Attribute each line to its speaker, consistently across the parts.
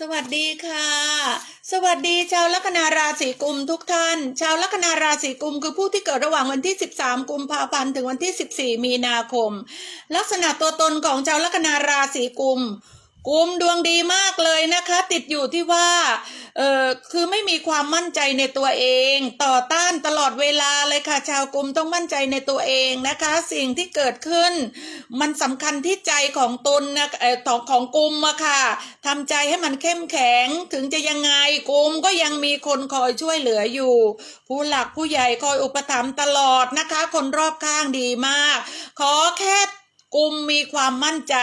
Speaker 1: สวัสดีค่ะ สวัสดีชาวลัคนาราศีกุมทุกท่าน ชาวลัคนาราศีกุมคือผู้ที่เกิดระหว่างวันที่ 13 กุมภาพันธ์ถึงวันที่ 14 มีนาคม ลักษณะตัวตนของชาวลัคนาราศีกุม กุมดวงดีมากเลยนะคะ ติดอยู่ที่ว่าเออคือไม่มีความมั่นใจในตัวเอง ต่อต้านตลอดเวลาเลยค่ะ ชาวกุมต้องมั่นใจในตัวเองนะคะ สิ่งที่เกิดขึ้น มันสำคัญที่ใจของตนนะเออของของกุมอะค่ะทำใจให้มันเข้มแข็งถึงจะยังไงกุมก็ยังมีคนคอยช่วยเหลืออยู่ ผู้หลักผู้ใหญ่คอยอุปถัมภ์ตลอดนะคะ คนรอบข้างดีมาก ขอแค่ กุมมีความมั่นใจ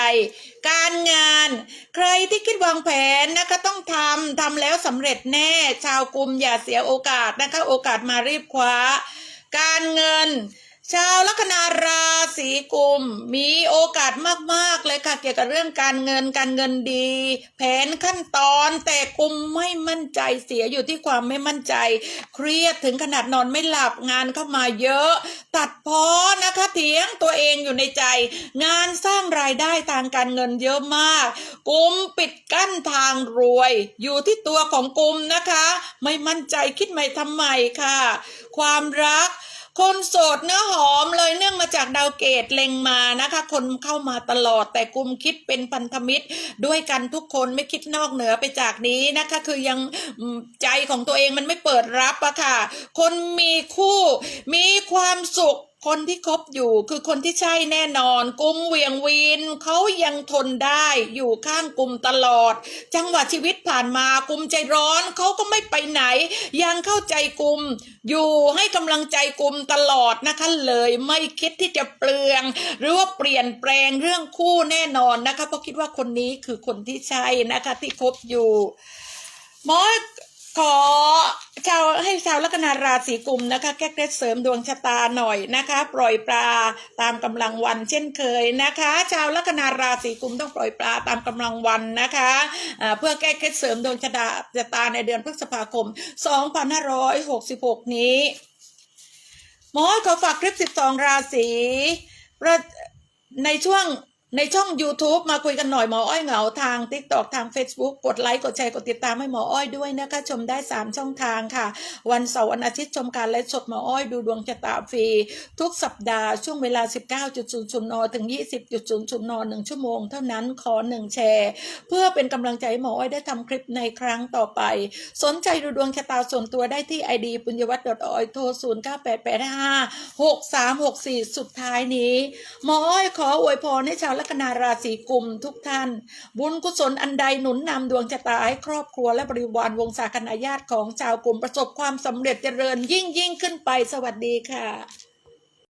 Speaker 1: การงาน ใครที่คิดวางแผนนะคะต้องทำทำแล้วสำเร็จแน่ ชาวกุมอย่าเสียโอกาสนะคะ โอกาสมารีบคว้า การเงิน ชาวลัคนารา ศีกุม มีโอกาสมากๆเลยค่ะ เกี่ยวกับเรื่องการเงินการเงินดี แผนขั้นตอนแต่กุมไม่มั่นใจเสียอยู่ที่ความไม่มั่นใจ เครียดถึงขนาดนอนไม่หลับงานเข้ามาเยอะ ตัดพ้อนะคะเถียงตัวเองอยู่ในใจ งานสร้างรายได้ทางการเงินเยอะมาก กุมปิดกั้นทางรวย อยู่ที่ตัวของกุมนะคะ ไม่มั่นใจคิดใหม่ทำใหม่ค่ะ ความรัก คนโสดเนื้อหอมเลยเนื่องมาจากดาวเกตเล็งมานะคะ คนเข้ามาตลอดแต่กลุ่มคิดเป็นพันธมิตร ด้วยกันทุกคนไม่คิดนอกเหนือไปจากนี้นะคะ คือยังใจของตัวเองมันไม่เปิดรับอะค่ะ คนมีคู่มีความสุข คนที่คบอยู่คือคนที่ใช่แน่นอน กุมเวียงวีนเขายังทนได้อยู่ข้างกุมตลอด จังหวะชีวิตผ่านมากุมใจร้อนเขาก็ไม่ไปไหน ยังเข้าใจกุมอยู่ให้กำลังใจกุมตลอดนะคะเลยไม่คิดที่จะเปลือง หรือว่าเปลี่ยนแปลงเรื่องคู่แน่นอนนะคะเพราะคิดว่าคนนี้คือคนที่ใช่นะคะที่คบอยู่หมอขอชา ชาวลัคนาราศีกุมนะคะแก้เคล็ดเสริมดวงชะตาหน่อยนะคะ ปล่อยปลาตามกำลังวันเช่นเคยนะคะ ชาวลัคนาราศีกุมต้องปล่อยปลาตามกำลังวันนะคะเพื่อแก้เคล็ดเสริมดวงชะตาชะตาในเดือนพฤษภาคม 2566 นี้หมอขอฝากคลิป 12 ราศีในช่วง ในช่อง YouTube มาคุยกันหน่อยหมออ้อยเหงาทาง TikTok ทาง Facebook กดไลค์กดแชร์กดติดตามให้หมออ้อยด้วยนะคะชมได้ 3 ช่องทางค่ะ วันเสาร์วันอาทิตย์ชมการไลฟ์สดหมออ้อยดูดวงชะตาฟรี ทุกสัปดาห์ช่วงเวลา 19.00นถึง 20.00น1 ชั่วโมง เท่านั้นขอ 1 แชร์ เพื่อเป็นกำลังใจหมออ้อยได้ทำคลิปในครั้งต่อไป สนใจดูดวงชะตาส่วนตัวได้ที่ ID ปุญญวัฒน์ออยโทร098855 6364 สุดท้ายนี้หมออ้อยขออวยพรให้ชาวลัคนาราศีกุมทุกท่าน บุญกุศลอันใดหนุนนำดวงชะตาให้ครอบครัวและบริวารวงศาคณาญาติของชาวกลุ่มประสบความสำเร็จเจริญยิ่งยิ่งขึ้นไปสวัสดีค่ะ